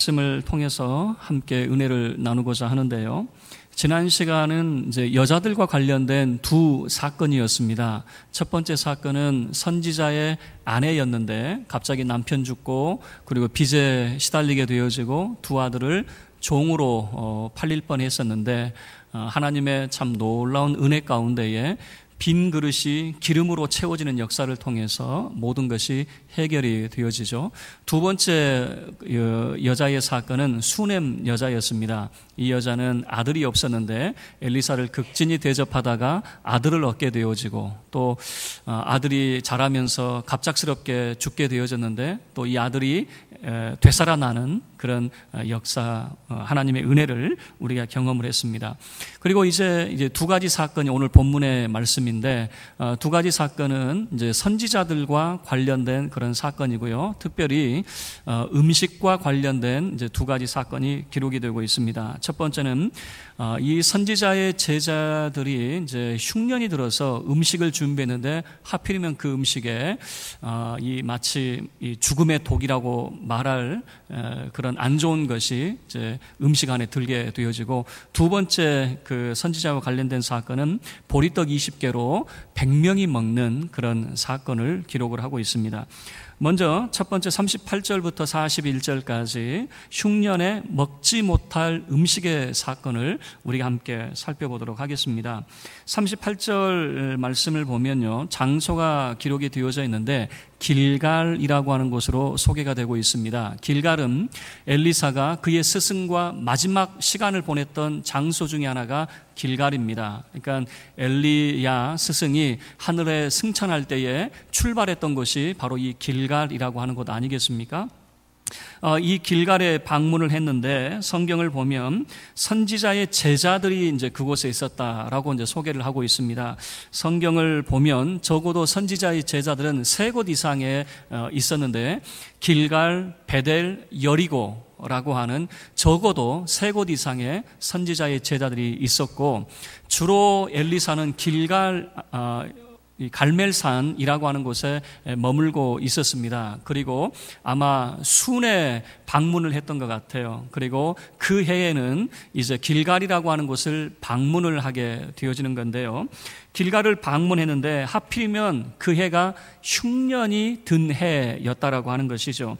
말씀을 통해서 함께 은혜를 나누고자 하는데요. 지난 시간은 이제 여자들과 관련된 두 사건이었습니다. 첫 번째 사건은 선지자의 아내였는데 갑자기 남편 죽고 그리고 빚에 시달리게 되어지고 두 아들을 종으로 어, 팔릴 뻔 했었는데 어, 하나님의 참 놀라운 은혜 가운데에 빈 그릇이 기름으로 채워지는 역사를 통해서 모든 것이 해결이 되어지죠. 두 번째 여자의 사건은 수넴 여자였습니다. 이 여자는 아들이 없었는데 엘리사를 극진히 대접하다가 아들을 얻게 되어지고 또 어, 아들이 자라면서 갑작스럽게 죽게 되어졌는데 또 이 아들이 되살아나는 그런 어, 역사 어, 하나님의 은혜를 우리가 경험을 했습니다. 그리고 이제 이제 두 가지 사건이 오늘 본문의 말씀인데 어, 두 가지 사건은 이제 선지자들과 관련된 그런 사건이고요. 특별히 음식과 관련된 이제 두 가지 사건이 기록이 되고 있습니다. 첫 번째는 이 선지자의 제자들이 이제 흉년이 들어서 음식을 준비했는데 하필이면 그 음식에 이 마치 죽음의 독이라고 말할 그런 그런 안 좋은 것이 이제 음식 안에 들게 되어지고 두 번째 그 선지자와 관련된 사건은 보리떡 20개로 100명이 먹는 그런 사건을 기록을 하고 있습니다. 먼저 첫 번째 38절부터 41절까지 흉년에 먹지 못할 음식의 사건을 우리가 함께 살펴보도록 하겠습니다. 38절 말씀을 보면요. 장소가 기록이 되어져 있는데 길갈이라고 하는 곳으로 소개가 되고 있습니다. 길갈은 엘리사가 그의 스승과 마지막 시간을 보냈던 장소 중의 하나가 길갈입니다. 그러니까 엘리야 스승이 하늘에 승천할 때에 출발했던 곳이 바로 이 길갈이라고 하는 곳 아니겠습니까? 어, 이 길갈에 방문을 했는데 성경을 보면 선지자의 제자들이 이제 그곳에 있었다라고 이제 소개를 하고 있습니다. 성경을 보면 적어도 선지자의 제자들은 세 곳 이상에 어, 있었는데 길갈, 베델, 여리고 라고 하는 적어도 세 곳 이상의 선지자의 제자들이 있었고 주로 엘리사는 길갈 어, 갈멜산이라고 하는 곳에 머물고 있었습니다. 그리고 아마 순에 방문을 했던 것 같아요. 그리고 그 해에는 이제 길갈이라고 하는 곳을 방문을 하게 되어지는 건데요. 길갈을 방문했는데 하필이면 그 해가 흉년이 든 해였다라고 하는 것이죠.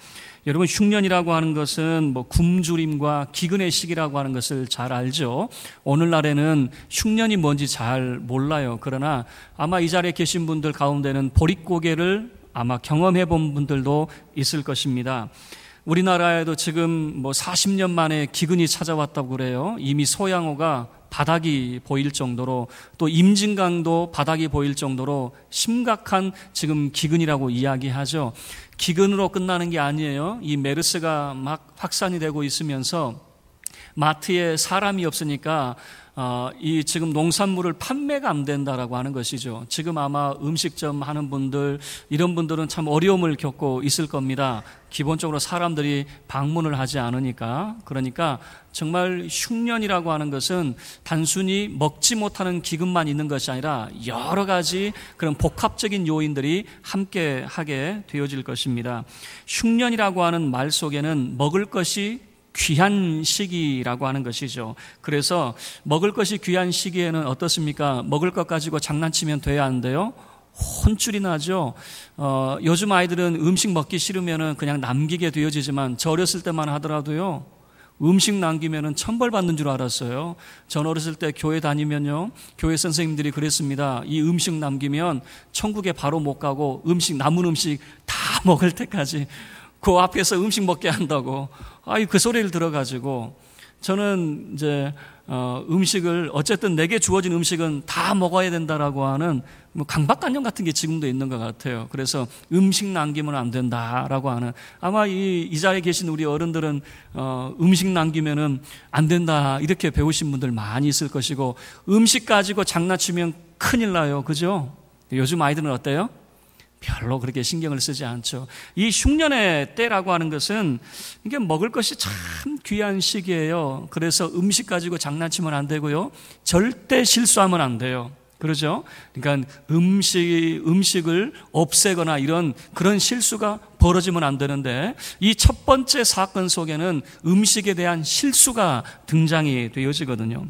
여러분 흉년이라고 하는 것은 뭐 굶주림과 기근의 시기라고 하는 것을 잘 알죠. 오늘날에는 흉년이 뭔지 잘 몰라요. 그러나 아마 이 자리에 계신 분들 가운데는 보릿고개를 아마 경험해 본 분들도 있을 것입니다. 우리나라에도 지금 뭐 40년 만에 기근이 찾아왔다고 그래요. 이미 소양호가 바닥이 보일 정도로 또 임진강도 바닥이 보일 정도로 심각한 지금 기근이라고 이야기하죠. 기근으로 끝나는 게 아니에요. 이 메르스가 막 확산이 되고 있으면서 마트에 사람이 없으니까 어, 이 지금 농산물을 판매가 안 된다라고 하는 것이죠. 지금 아마 음식점 하는 분들 이런 분들은 참 어려움을 겪고 있을 겁니다. 기본적으로 사람들이 방문을 하지 않으니까 그러니까 정말 흉년이라고 하는 것은 단순히 먹지 못하는 기근만 있는 것이 아니라 여러 가지 그런 복합적인 요인들이 함께 하게 되어질 것입니다. 흉년이라고 하는 말 속에는 먹을 것이 귀한 시기라고 하는 것이죠. 그래서 먹을 것이 귀한 시기에는 어떻습니까? 먹을 것 가지고 장난치면 돼야 하는데요. 혼쭐이 나죠. 어, 요즘 아이들은 음식 먹기 싫으면 그냥 남기게 되어지지만 저 어렸을 때만 하더라도요. 음식 남기면 천벌 받는 줄 알았어요. 전 어렸을 때 교회 다니면요. 교회 선생님들이 그랬습니다. 이 음식 남기면 천국에 바로 못 가고 음식, 남은 음식 다 먹을 때까지 그 앞에서 음식 먹게 한다고. 아이, 그 소리를 들어가지고 저는 이제 어, 음식을 어쨌든 내게 주어진 음식은 다 먹어야 된다라고 하는 뭐 강박관념 같은 게 지금도 있는 것 같아요. 그래서 음식 남기면 안 된다라고 하는 아마 이, 이 자리에 계신 우리 어른들은 어, 음식 남기면은 안 된다 이렇게 배우신 분들 많이 있을 것이고 음식 가지고 장난치면 큰일 나요. 그죠? 요즘 아이들은 어때요? 별로 그렇게 신경을 쓰지 않죠. 이 흉년의 때라고 하는 것은 이게 먹을 것이 참 귀한 시기예요. 그래서 음식 가지고 장난치면 안 되고요. 절대 실수하면 안 돼요. 그러죠? 그러니까 음식, 음식을 없애거나 이런 그런 실수가 벌어지면 안 되는데 이 첫 번째 사건 속에는 음식에 대한 실수가 등장이 되어지거든요.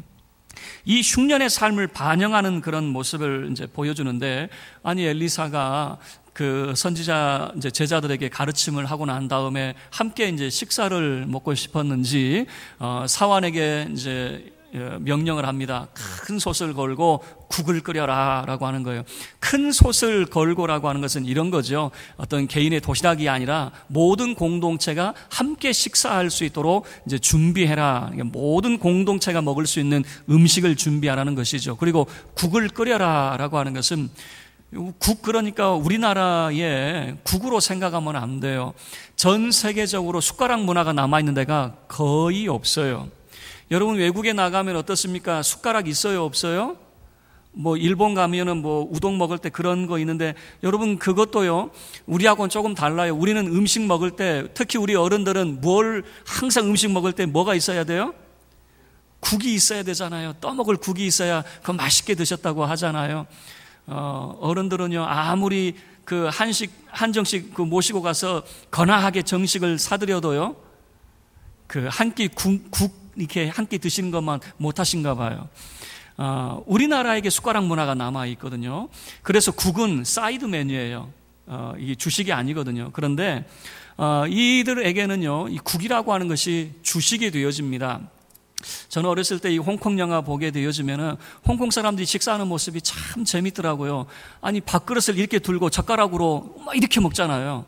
이 흉년의 삶을 반영하는 그런 모습을 이제 보여주는데 아니 엘리사가 그 선지자 이제 제자들에게 가르침을 하고 난 다음에 함께 이제 식사를 먹고 싶었는지 어, 사환에게 이제 예, 명령을 합니다. 큰 솥을 걸고 국을 끓여라 라고 하는 거예요. 큰 솥을 걸고라고 하는 것은 이런 거죠. 어떤 개인의 도시락이 아니라 모든 공동체가 함께 식사할 수 있도록 이제 준비해라. 모든 공동체가 먹을 수 있는 음식을 준비하라는 것이죠. 그리고 국을 끓여라 라고 하는 것은 국 그러니까 우리나라에 국으로 생각하면 안 돼요. 전 세계적으로 숟가락 문화가 남아 있는 데가 거의 없어요. 여러분 외국에 나가면 어떻습니까? 숟가락 있어요, 없어요? 뭐 일본 가면은 뭐 우동 먹을 때 그런 거 있는데 여러분 그것도요 우리하고는 조금 달라요. 우리는 음식 먹을 때 특히 우리 어른들은 뭘 항상 음식 먹을 때 뭐가 있어야 돼요? 국이 있어야 되잖아요. 떠먹을 국이 있어야 그 맛있게 드셨다고 하잖아요. 어, 어른들은요 아무리 그 한식 한정식 그 모시고 가서 거나하게 정식을 사드려도요 그 한끼 국, 국 이렇게 한 끼 드시는 것만 못하신가 봐요. 어, 우리나라에게 숟가락 문화가 남아 있거든요. 그래서 국은 사이드 메뉴예요. 어, 이게 주식이 아니거든요. 그런데 어, 이들에게는요, 이 국이라고 하는 것이 주식이 되어집니다. 저는 어렸을 때 이 홍콩 영화 보게 되어지면은 홍콩 사람들이 식사하는 모습이 참 재밌더라고요. 아니 밥그릇을 이렇게 들고 젓가락으로 막 이렇게 먹잖아요.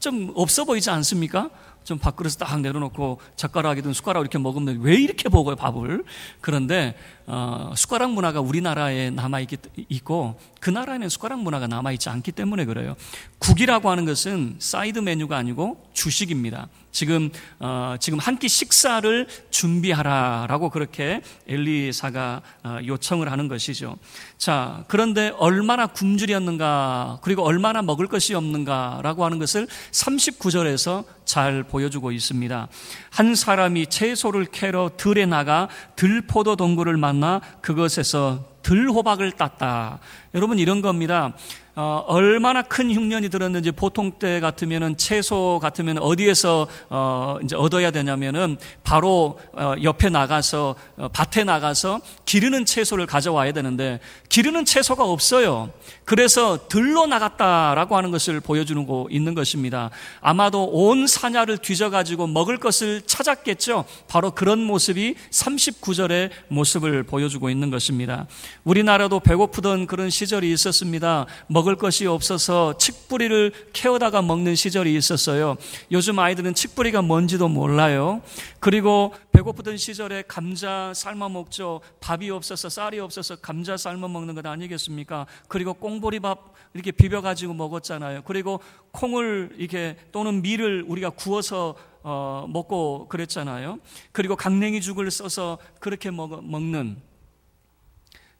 좀 없어 보이지 않습니까? 좀 밥그릇 딱 내려놓고 젓가락이든 숟가락 이렇게 먹으면 왜 이렇게 먹어요 밥을? 그런데 어, 숟가락 문화가 우리나라에 남아 있고 그 나라에는 숟가락 문화가 남아 있지 않기 때문에 그래요. 국이라고 하는 것은 사이드 메뉴가 아니고 주식입니다. 지금 어, 지금 한 끼 식사를 준비하라라고 그렇게 엘리사가 어, 요청을 하는 것이죠. 자, 그런데 얼마나 굶주렸는가 그리고 얼마나 먹을 것이 없는가라고 하는 것을 39절에서 잘 보여주고 있습니다. 한 사람이 채소를 캐러 들에 나가 들포도 동굴을 만나 그것에서 들호박을 땄다. 여러분 이런 겁니다. 어, 얼마나 큰 흉년이 들었는지 보통 때 같으면은 채소 같으면 어디에서 어, 이제 얻어야 되냐면은 바로 어, 옆에 나가서 어, 밭에 나가서 기르는 채소를 가져와야 되는데 기르는 채소가 없어요. 그래서 들로 나갔다라고 하는 것을 보여주는 거 있는 것입니다. 아마도 온 사냐를 뒤져가지고 먹을 것을 찾았겠죠. 바로 그런 모습이 39절의 모습을 보여주고 있는 것입니다. 우리나라도 배고프던 그런 시절이 있었습니다. 먹을 것이 없어서 칡뿌리를 캐어다가 먹는 시절이 있었어요. 요즘 아이들은 칡뿌리가 뭔지도 몰라요. 그리고 배고프던 시절에 감자 삶아 먹죠. 밥이 없어서 쌀이 없어서 감자 삶아 먹는 것 아니겠습니까? 그리고 꽁보리밥 이렇게 비벼 가지고 먹었잖아요. 그리고 콩을 이렇게 또는 밀을 우리가 구워서 어, 먹고 그랬잖아요. 그리고 강냉이 죽을 써서 그렇게 먹, 먹는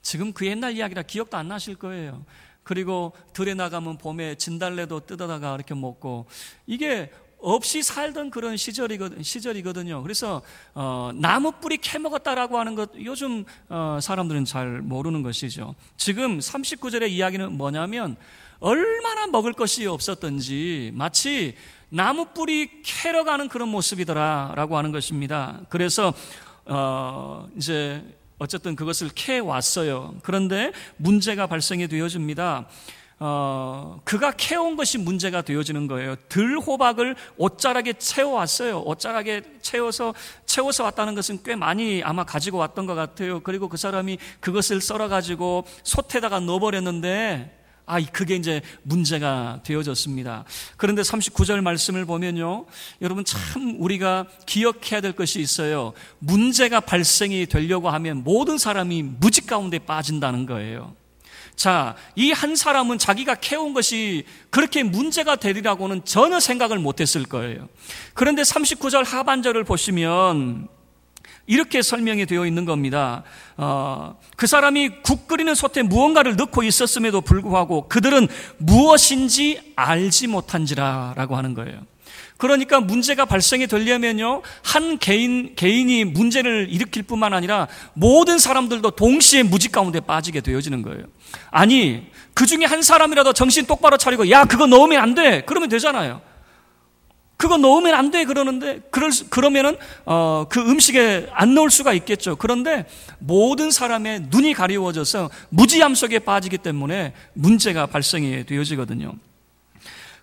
지금 그 옛날 이야기라 기억도 안 나실 거예요. 그리고 들에 나가면 봄에 진달래도 뜯어다가 이렇게 먹고 이게 없이 살던 그런 시절이거든, 시절이거든요. 그래서 어, 나무 뿌리 캐먹었다라고 하는 것 요즘 어, 사람들은 잘 모르는 것이죠. 지금 39절의 이야기는 뭐냐면 얼마나 먹을 것이 없었던지 마치 나무 뿌리 캐러 가는 그런 모습이더라라고 하는 것입니다. 그래서 어, 이제 어쨌든 그것을 캐 왔어요. 그런데 문제가 발생이 되어집니다. 어, 그가 캐온 것이 문제가 되어지는 거예요. 들호박을 옷자락에 채워왔어요. 옷자락에 채워서, 채워서 왔다는 것은 꽤 많이 아마 가지고 왔던 것 같아요. 그리고 그 사람이 그것을 썰어가지고 솥에다가 넣어버렸는데, 아, 그게 이제 문제가 되어졌습니다. 그런데 39절 말씀을 보면요. 여러분 참 우리가 기억해야 될 것이 있어요. 문제가 발생이 되려고 하면 모든 사람이 무직 가운데 빠진다는 거예요. 자, 이 한 사람은 자기가 캐온 것이 그렇게 문제가 되리라고는 전혀 생각을 못 했을 거예요. 그런데 39절 하반절을 보시면 이렇게 설명이 되어 있는 겁니다. 어, 그 사람이 국 끓이는 솥에 무언가를 넣고 있었음에도 불구하고 그들은 무엇인지 알지 못한지라라고 하는 거예요. 그러니까 문제가 발생이 되려면요, 한 개인, 개인이 문제를 일으킬 뿐만 아니라 모든 사람들도 동시에 무지 가운데 빠지게 되어지는 거예요. 아니, 그 중에 한 사람이라도 정신 똑바로 차리고, 야, 그거 넣으면 안 돼! 그러면 되잖아요. 그거 넣으면 안 돼! 그러는데, 그럴, 그러면은, 어, 그 음식에 안 넣을 수가 있겠죠. 그런데 모든 사람의 눈이 가리워져서 무지함 속에 빠지기 때문에 문제가 발생이 되어지거든요.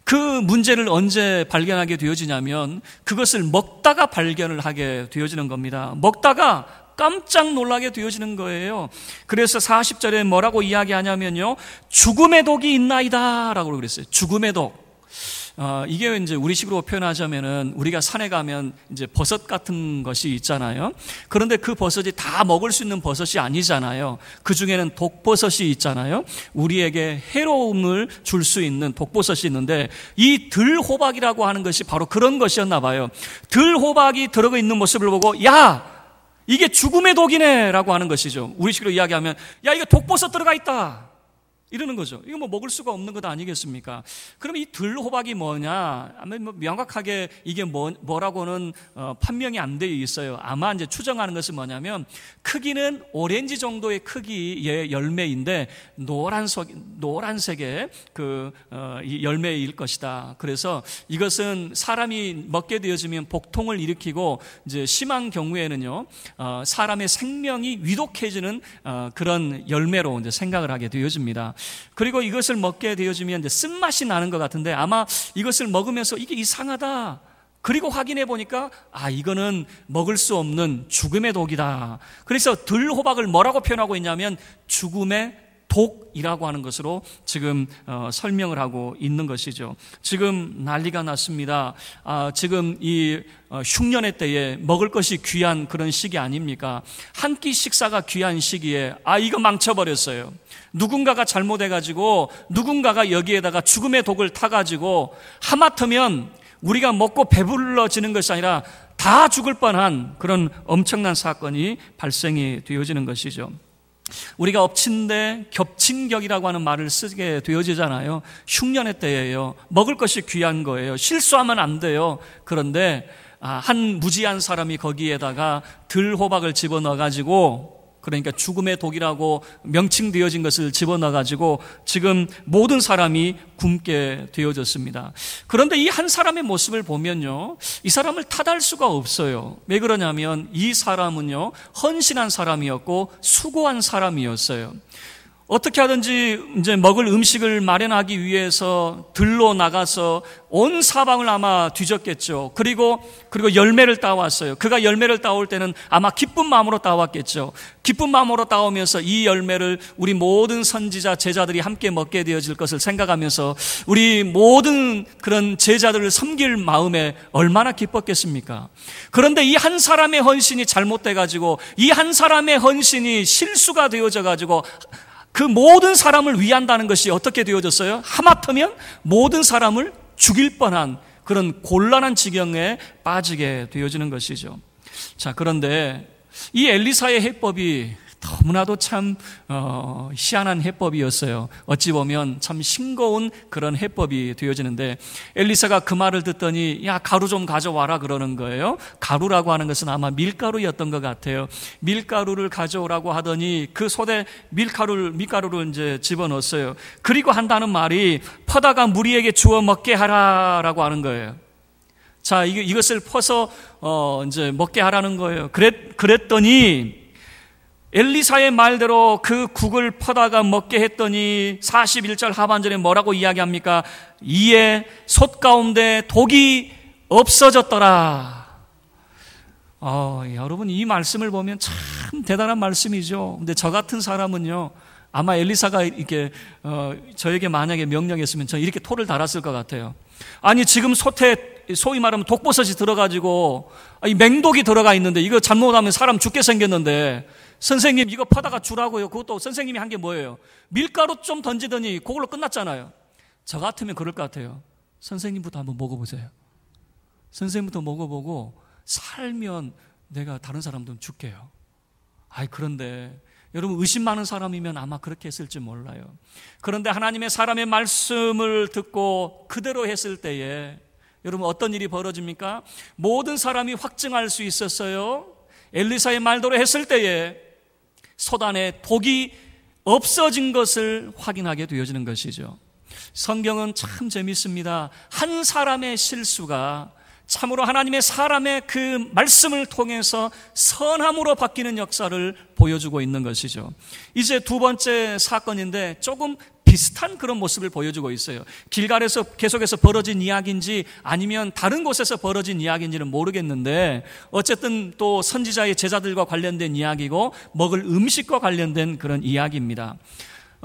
그 문제를 언제 발견하게 되어지냐면 그것을 먹다가 발견을 하게 되어지는 겁니다. 먹다가 깜짝 놀라게 되어지는 거예요. 그래서 40절에 뭐라고 이야기하냐면요. 죽음의 독이 있나이다 라고 그랬어요. 죽음의 독. 어, 이게 이제 우리식으로 표현하자면은 우리가 산에 가면 이제 버섯 같은 것이 있잖아요. 그런데 그 버섯이 다 먹을 수 있는 버섯이 아니잖아요. 그 중에는 독버섯이 있잖아요. 우리에게 해로움을 줄 수 있는 독버섯이 있는데 이 들호박이라고 하는 것이 바로 그런 것이었나 봐요. 들호박이 들어가 있는 모습을 보고 야 이게 죽음의 독이네 라고 하는 것이죠. 우리식으로 이야기하면 야 이거 독버섯 들어가 있다. 이러는 거죠. 이거 뭐 먹을 수가 없는 것 아니겠습니까? 그럼 이 들호박이 뭐냐? 아마 뭐 명확하게 이게 뭐, 뭐라고는 어, 판명이 안 되어 있어요. 아마 이제 추정하는 것은 뭐냐면 크기는 오렌지 정도의 크기의 열매인데 노란색 노란색의 그 어, 열매일 것이다. 그래서 이것은 사람이 먹게 되어지면 복통을 일으키고 이제 심한 경우에는요 어, 사람의 생명이 위독해지는 어, 그런 열매로 이제 생각을 하게 되어집니다. 그리고 이것을 먹게 되어지면 쓴맛이 나는 것 같은데 아마 이것을 먹으면서 이게 이상하다. 그리고 확인해 보니까 아 이거는 먹을 수 없는 죽음의 독이다. 그래서 들호박을 뭐라고 표현하고 있냐면 죽음의 독이라고 하는 것으로 지금 어, 설명을 하고 있는 것이죠. 지금 난리가 났습니다. 아, 지금 이 어, 흉년의 때에 먹을 것이 귀한 그런 시기 아닙니까? 한 끼 식사가 귀한 시기에 아 이거 망쳐버렸어요. 누군가가 잘못해가지고 누군가가 여기에다가 죽음의 독을 타가지고 하마터면 우리가 먹고 배불러지는 것이 아니라 다 죽을 뻔한 그런 엄청난 사건이 발생이 되어지는 것이죠. 우리가 엎친데 겹친 격이라고 하는 말을 쓰게 되어지잖아요. 흉년의 때예요. 먹을 것이 귀한 거예요. 실수하면 안 돼요. 그런데 아, 한 무지한 사람이 거기에다가 들호박을 집어넣어 가지고 그러니까 죽음의 독이라고 명칭되어진 것을 집어넣어 가지고 지금 모든 사람이 굶게 되어졌습니다. 그런데 이 한 사람의 모습을 보면요. 이 사람을 탓할 수가 없어요. 왜 그러냐면 이 사람은요. 헌신한 사람이었고 수고한 사람이었어요. 어떻게 하든지 이제 먹을 음식을 마련하기 위해서 들로 나가서 온 사방을 아마 뒤졌겠죠. 그리고 그리고 열매를 따왔어요. 그가 열매를 따올 때는 아마 기쁜 마음으로 따왔겠죠. 기쁜 마음으로 따오면서 이 열매를 우리 모든 선지자 제자들이 함께 먹게 되어질 것을 생각하면서 우리 모든 그런 제자들을 섬길 마음에 얼마나 기뻤겠습니까? 그런데 이 한 사람의 헌신이 잘못돼 가지고 이 한 사람의 헌신이 실수가 되어져 가지고 그 모든 사람을 위한다는 것이 어떻게 되어졌어요? 하마터면 모든 사람을 죽일 뻔한 그런 곤란한 지경에 빠지게 되어지는 것이죠. 자, 그런데 이 엘리사의 해법이 너무나도 참 어, 희한한 해법이었어요. 어찌 보면 참 싱거운 그런 해법이 되어지는데 엘리사가 그 말을 듣더니 야 가루 좀 가져와라 그러는 거예요. 가루라고 하는 것은 아마 밀가루였던 것 같아요. 밀가루를 가져오라고 하더니 그 손에 밀가루를 밀가루를 이제 집어넣었어요. 그리고 한다는 말이 퍼다가 무리에게 주어 먹게 하라라고 하는 거예요. 자, 이것을 퍼서 어 이제 먹게 하라는 거예요. 그랬 그랬더니 엘리사의 말대로 그 국을 퍼다가 먹게 했더니 41절 하반절에 뭐라고 이야기합니까? 이에 솥 가운데 독이 없어졌더라. 어, 여러분 이 말씀을 보면 참 대단한 말씀이죠. 근데 저 같은 사람은요. 아마 엘리사가 이렇게 어, 저에게 만약에 명령했으면 저 이렇게 토를 달았을 것 같아요. 아니 지금 솥에 소위 말하면 독버섯이 들어가지고 이 맹독이 들어가 있는데 이거 잘못하면 사람 죽게 생겼는데 선생님 이거 퍼다가 주라고요. 그것도 선생님이 한 게 뭐예요? 밀가루 좀 던지더니 그걸로 끝났잖아요. 저 같으면 그럴 것 같아요. 선생님부터 한번 먹어보세요. 선생님부터 먹어보고 살면 내가 다른 사람들은 줄게요. 아이 그런데 여러분 의심 많은 사람이면 아마 그렇게 했을지 몰라요. 그런데 하나님의 사람의 말씀을 듣고 그대로 했을 때에 여러분 어떤 일이 벌어집니까? 모든 사람이 확증할 수 있었어요. 엘리사의 말대로 했을 때에 소단에 독이 없어진 것을 확인하게 되어지는 것이죠. 성경은 참 재밌습니다. 한 사람의 실수가 참으로 하나님의 사람의 그 말씀을 통해서 선함으로 바뀌는 역사를 보여주고 있는 것이죠. 이제 두 번째 사건인데 조금 비슷한 그런 모습을 보여주고 있어요. 길갈에서 계속해서 벌어진 이야기인지 아니면 다른 곳에서 벌어진 이야기인지는 모르겠는데 어쨌든 또 선지자의 제자들과 관련된 이야기고 먹을 음식과 관련된 그런 이야기입니다.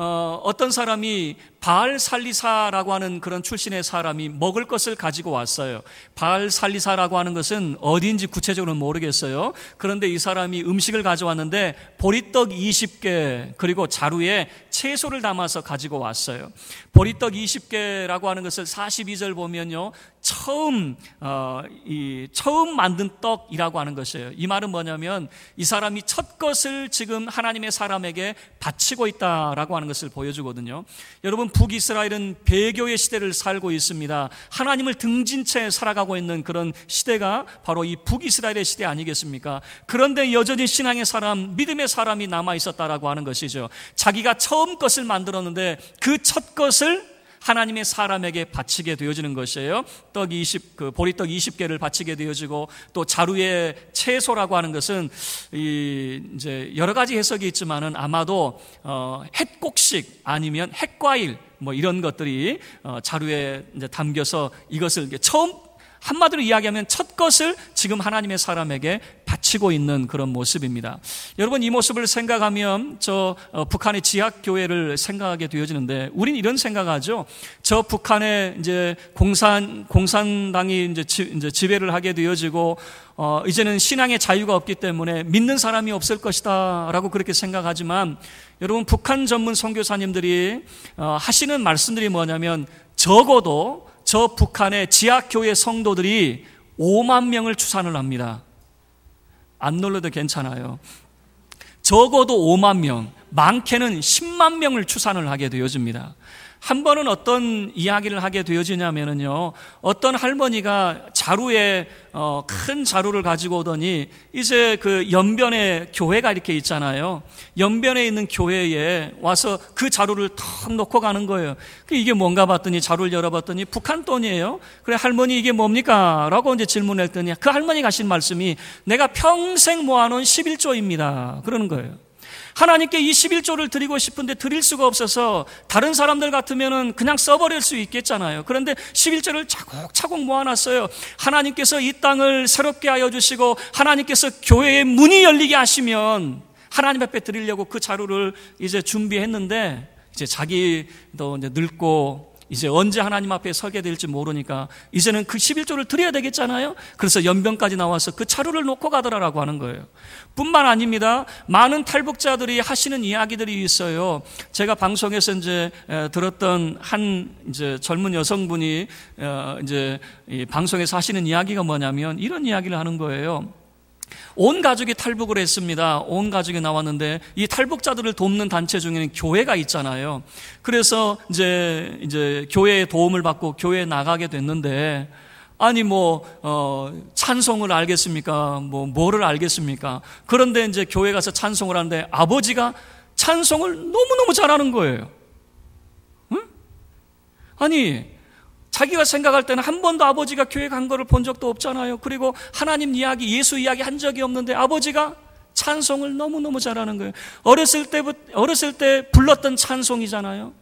어, 어떤 사람이 바알 살리사라고 하는 그런 출신의 사람이 먹을 것을 가지고 왔어요. 바알 살리사라고 하는 것은 어디인지 구체적으로는 모르겠어요. 그런데 이 사람이 음식을 가져왔는데 보리떡 20개 그리고 자루에 채소를 담아서 가지고 왔어요. 보리떡 20개라고 하는 것을 42절 보면요. 처음 어, 이 처음 만든 떡이라고 하는 것이에요. 이 말은 뭐냐면 이 사람이 첫 것을 지금 하나님의 사람에게 바치고 있다라고 하는 것을 보여주거든요. 여러분 북이스라엘은 배교의 시대를 살고 있습니다. 하나님을 등진 채 살아가고 있는 그런 시대가 바로 이 북이스라엘의 시대 아니겠습니까? 그런데 여전히 신앙의 사람, 믿음의 사람이 남아 있었다라고 하는 것이죠. 자기가 처음 것을 만들었는데 그 첫 것을 하나님의 사람에게 바치게 되어지는 것이에요. 떡 20, 그 보리떡 20개를 바치게 되어지고 또 자루의 채소라고 하는 것은 이 이제 여러 가지 해석이 있지만은 아마도 어 햇곡식 아니면 햇과일 뭐 이런 것들이 어 자루에 담겨서 이것을 처음 한마디로 이야기하면 첫 것을 지금 하나님의 사람에게 바치고 있는 그런 모습입니다. 여러분 이 모습을 생각하면 저 어, 북한의 지학 교회를 생각하게 되어지는데 우린 이런 생각하죠. 저 북한의 이제 공산 공산당이 이제 지배를 하게 되어지고 어, 이제는 신앙의 자유가 없기 때문에 믿는 사람이 없을 것이다라고 그렇게 생각하지만 여러분 북한 전문 선교사님들이 어, 하시는 말씀들이 뭐냐면 적어도 저 북한의 지하교회 성도들이 5만 명을 추산을 합니다. 안 놀러도 괜찮아요. 적어도 5만 명, 많게는 10만 명을 추산을 하게 되어집니다. 한 번은 어떤 이야기를 하게 되어지냐면요. 어떤 할머니가 자루에 어, 큰 자루를 가지고 오더니 이제 그 연변에 교회가 이렇게 있잖아요. 연변에 있는 교회에 와서 그 자루를 턱 놓고 가는 거예요. 그 이게 뭔가 봤더니 자루를 열어봤더니 북한 돈이에요. 그래 할머니 이게 뭡니까? 라고 이제 질문했더니 그 할머니가 하신 말씀이 내가 평생 모아놓은 11조입니다. 그러는 거예요. 하나님께 이 11조를 드리고 싶은데 드릴 수가 없어서 다른 사람들 같으면은 그냥 써버릴 수 있겠잖아요. 그런데 11조를 차곡차곡 모아놨어요. 하나님께서 이 땅을 새롭게 하여 주시고 하나님께서 교회의 문이 열리게 하시면 하나님 앞에 드리려고 그 자료를 이제 준비했는데 이제 자기도 이제 늙고 이제 언제 하나님 앞에 서게 될지 모르니까 이제는 그 11조를 드려야 되겠잖아요. 그래서 연변까지 나와서 그 차루를 놓고 가더라라고 하는 거예요. 뿐만 아닙니다. 많은 탈북자들이 하시는 이야기들이 있어요. 제가 방송에서 이제 들었던 한 이제 젊은 여성분이 어, 이제 방송에서 하시는 이야기가 뭐냐면 이런 이야기를 하는 거예요. 온 가족이 탈북을 했습니다. 온 가족이 나왔는데 이 탈북자들을 돕는 단체 중에는 교회가 있잖아요. 그래서 이제 이제 교회의 도움을 받고 교회에 나가게 됐는데 아니 뭐 어, 찬송을 알겠습니까? 뭐 뭐를 알겠습니까? 그런데 이제 교회 가서 찬송을 하는데 아버지가 찬송을 너무 너무 잘하는 거예요. 응? 아니 자기가 생각할 때는 한 번도 아버지가 교회 간 거를 본 적도 없잖아요. 그리고 하나님 이야기, 예수 이야기 한 적이 없는데 아버지가 찬송을 너무너무 잘하는 거예요. 어렸을 때, 어렸을 때 불렀던 찬송이잖아요.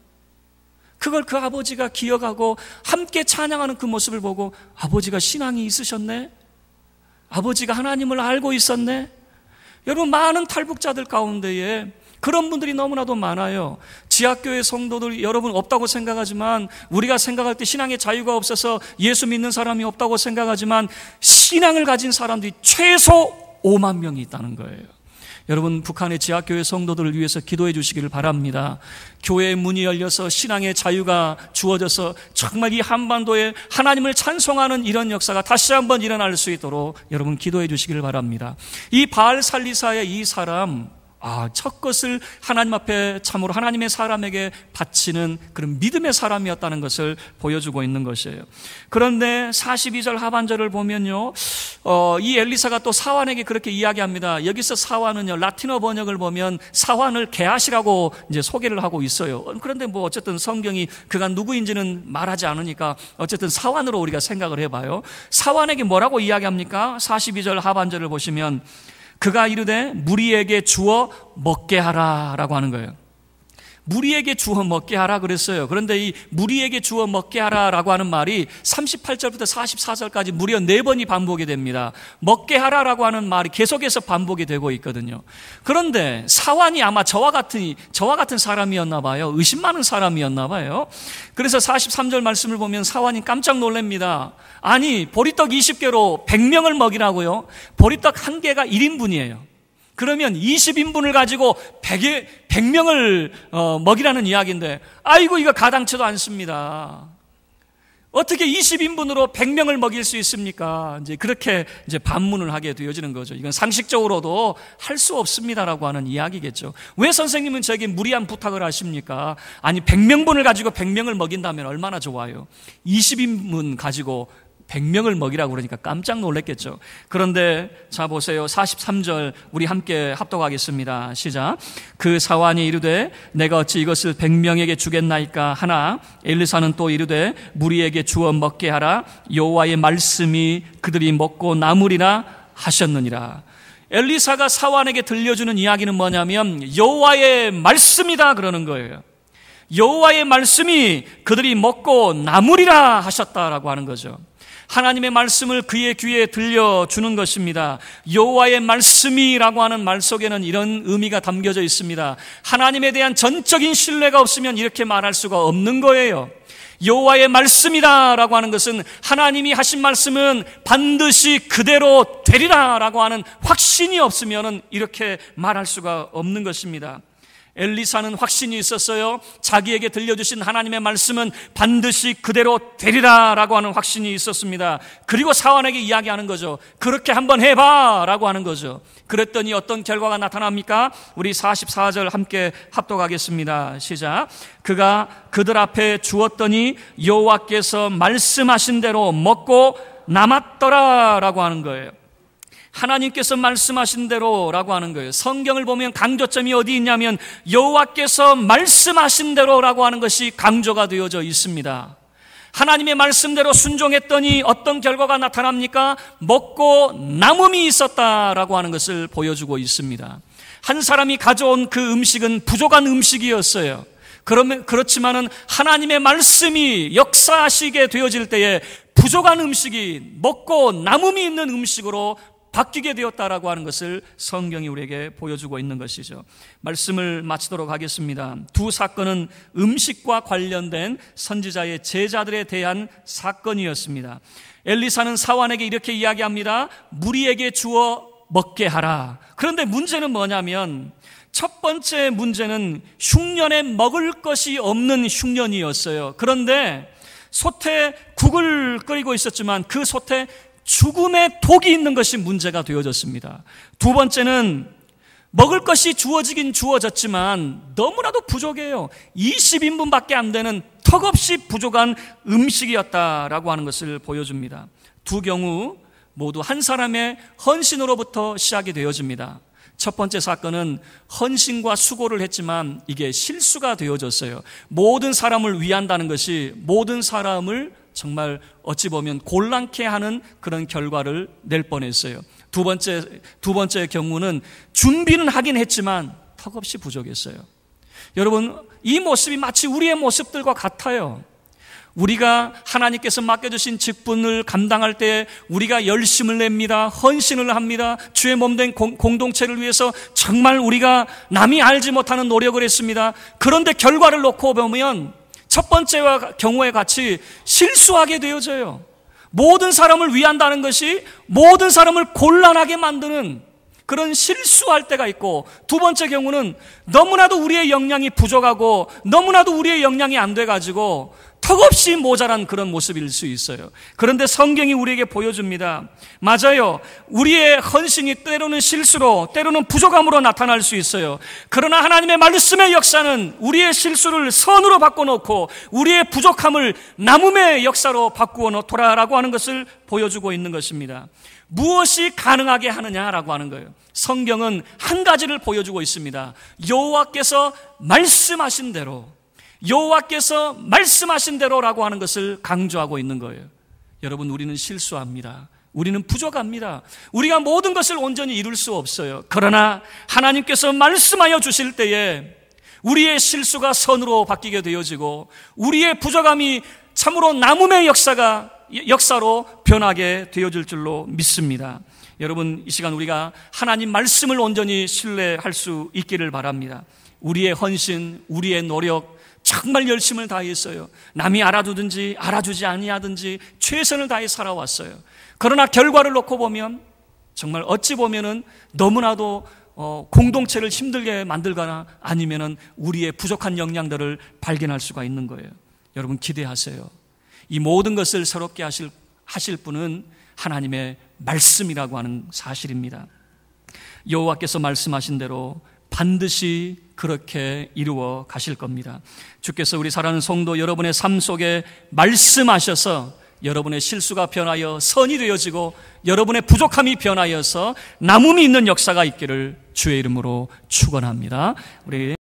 그걸 그 아버지가 기억하고 함께 찬양하는 그 모습을 보고 아버지가 신앙이 있으셨네? 아버지가 하나님을 알고 있었네? 여러분, 많은 탈북자들 가운데에 그런 분들이 너무나도 많아요. 지하교회 성도들 여러분 없다고 생각하지만 우리가 생각할 때 신앙의 자유가 없어서 예수 믿는 사람이 없다고 생각하지만 신앙을 가진 사람들이 최소 5만 명이 있다는 거예요. 여러분 북한의 지하교회 성도들을 위해서 기도해 주시기를 바랍니다. 교회의 문이 열려서 신앙의 자유가 주어져서 정말 이 한반도에 하나님을 찬송하는 이런 역사가 다시 한번 일어날 수 있도록 여러분 기도해 주시기를 바랍니다. 이 바알 살리사의 이 사람 아, 첫 것을 하나님 앞에 참으로 하나님의 사람에게 바치는 그런 믿음의 사람이었다는 것을 보여주고 있는 것이에요. 그런데 42절 하반절을 보면요, 어, 이 엘리사가 또 사환에게 그렇게 이야기합니다. 여기서 사환은요, 라틴어 번역을 보면 사환을 개하시라고 이제 소개를 하고 있어요. 그런데 뭐 어쨌든 성경이 그가 누구인지는 말하지 않으니까 어쨌든 사환으로 우리가 생각을 해 봐요. 사환에게 뭐라고 이야기합니까? 42절 하반절을 보시면 그가 이르되 무리에게 주어 먹게 하라라고 하는 거예요. 무리에게 주어 먹게 하라 그랬어요. 그런데 이 무리에게 주어 먹게 하라라고 하는 말이 38절부터 44절까지 무려 네 번이 반복이 됩니다. 먹게 하라라고 하는 말이 계속해서 반복이 되고 있거든요. 그런데 사환이 아마 저와 같은 저와 같은 사람이었나 봐요. 의심 많은 사람이었나 봐요. 그래서 43절 말씀을 보면 사환이 깜짝 놀랍니다. 아니, 보리떡 20개로 100명을 먹이라고요? 보리떡 한 개가 1인분이에요. 그러면 20인분을 가지고 100여, 100명을 어, 먹이라는 이야기인데, 아이고, 이거 가당치도 않습니다. 어떻게 20인분으로 100명을 먹일 수 있습니까? 이제 그렇게 이제 반문을 하게 되어지는 거죠. 이건 상식적으로도 할 수 없습니다라고 하는 이야기겠죠. 왜 선생님은 저에게 무리한 부탁을 하십니까? 아니, 100명분을 가지고 100명을 먹인다면 얼마나 좋아요. 20인분 가지고 100명을 먹이라고 그러니까 깜짝 놀랐겠죠. 그런데 자 보세요. 43절 우리 함께 합독하겠습니다. 시작. 그 사환이 이르되 내가 어찌 이것을 100명에게 주겠나이까 하나 엘리사는 또 이르되 무리에게 주어 먹게 하라 여호와의 말씀이 그들이 먹고 나무리라 하셨느니라. 엘리사가 사환에게 들려주는 이야기는 뭐냐면 여호와의 말씀이다 그러는 거예요. 여호와의 말씀이 그들이 먹고 나무리라 하셨다라고 하는 거죠. 하나님의 말씀을 그의 귀에 들려주는 것입니다. 여호와의 말씀이라고 하는 말 속에는 이런 의미가 담겨져 있습니다. 하나님에 대한 전적인 신뢰가 없으면 이렇게 말할 수가 없는 거예요. 여호와의 말씀이다라고 하는 것은 하나님이 하신 말씀은 반드시 그대로 되리라라고 하는 확신이 없으면은 이렇게 말할 수가 없는 것입니다. 엘리사는 확신이 있었어요. 자기에게 들려주신 하나님의 말씀은 반드시 그대로 되리라 라고 하는 확신이 있었습니다. 그리고 사원에게 이야기하는 거죠. 그렇게 한번 해봐 라고 하는 거죠. 그랬더니 어떤 결과가 나타납니까? 우리 44절 함께 합독하겠습니다. 시작. 그가 그들 앞에 주었더니 여호와께서 말씀하신 대로 먹고 남았더라 라고 하는 거예요. 하나님께서 말씀하신 대로라고 하는 거예요. 성경을 보면 강조점이 어디 있냐면 여호와께서 말씀하신 대로라고 하는 것이 강조가 되어져 있습니다. 하나님의 말씀대로 순종했더니 어떤 결과가 나타납니까? 먹고 남음이 있었다라고 하는 것을 보여주고 있습니다. 한 사람이 가져온 그 음식은 부족한 음식이었어요. 그러면 그렇지만은 하나님의 말씀이 역사하시게 되어질 때에 부족한 음식이 먹고 남음이 있는 음식으로 바뀌게 되었다라고 하는 것을 성경이 우리에게 보여주고 있는 것이죠. 말씀을 마치도록 하겠습니다. 두 사건은 음식과 관련된 선지자의 제자들에 대한 사건이었습니다. 엘리사는 사환에게 이렇게 이야기합니다. 무리에게 주어 먹게 하라. 그런데 문제는 뭐냐면 첫 번째 문제는 흉년에 먹을 것이 없는 흉년이었어요. 그런데 솥에 국을 끓이고 있었지만 그 솥에 죽음의 독이 있는 것이 문제가 되어졌습니다. 두 번째는 먹을 것이 주어지긴 주어졌지만 너무나도 부족해요. 20인분밖에 안 되는 턱없이 부족한 음식이었다라고 하는 것을 보여줍니다. 두 경우 모두 한 사람의 헌신으로부터 시작이 되어집니다. 첫 번째 사건은 헌신과 수고를 했지만 이게 실수가 되어졌어요. 모든 사람을 위한다는 것이 모든 사람을 정말 어찌 보면 곤란케 하는 그런 결과를 낼 뻔했어요. 두 번째, 두 번째 경우는 준비는 하긴 했지만 턱없이 부족했어요. 여러분, 이 모습이 마치 우리의 모습들과 같아요. 우리가 하나님께서 맡겨주신 직분을 감당할 때 우리가 열심을 냅니다. 헌신을 합니다. 주의 몸된 공동체를 위해서 정말 우리가 남이 알지 못하는 노력을 했습니다. 그런데 결과를 놓고 보면 첫 번째와 경우에 같이 실수하게 되어져요. 모든 사람을 위한다는 것이 모든 사람을 곤란하게 만드는 그런 실수할 때가 있고 두 번째 경우는 너무나도 우리의 역량이 부족하고 너무나도 우리의 역량이 안 돼가지고 턱없이 모자란 그런 모습일 수 있어요. 그런데 성경이 우리에게 보여줍니다. 맞아요. 우리의 헌신이 때로는 실수로, 때로는 부족함으로 나타날 수 있어요. 그러나 하나님의 말씀의 역사는 우리의 실수를 선으로 바꿔놓고 우리의 부족함을 남음의 역사로 바꾸어 놓더라라고 하는 것을 보여주고 있는 것입니다. 무엇이 가능하게 하느냐라고 하는 거예요. 성경은 한 가지를 보여주고 있습니다. 여호와께서 말씀하신 대로 여호와께서 말씀하신 대로라고 하는 것을 강조하고 있는 거예요. 여러분 우리는 실수합니다. 우리는 부족합니다. 우리가 모든 것을 온전히 이룰 수 없어요. 그러나 하나님께서 말씀하여 주실 때에 우리의 실수가 선으로 바뀌게 되어지고 우리의 부족함이 참으로 남음의 역사가 역사로 변하게 되어질 줄로 믿습니다. 여러분 이 시간 우리가 하나님 말씀을 온전히 신뢰할 수 있기를 바랍니다. 우리의 헌신, 우리의 노력, 정말 열심을 다했어요. 남이 알아두든지 알아주지 아니하든지 최선을 다해 살아왔어요. 그러나 결과를 놓고 보면 정말 어찌 보면은 너무나도 어, 공동체를 힘들게 만들거나 아니면은 우리의 부족한 역량들을 발견할 수가 있는 거예요. 여러분 기대하세요. 이 모든 것을 새롭게 하실 하실 분은 하나님의 말씀이라고 하는 사실입니다. 여호와께서 말씀하신 대로 반드시 그렇게 이루어 가실 겁니다. 주께서 우리 사랑하는 성도 여러분의 삶 속에 말씀하셔서 여러분의 실수가 변하여 선이 되어지고 여러분의 부족함이 변하여서 남음이 있는 역사가 있기를 주의 이름으로 축원합니다. 우리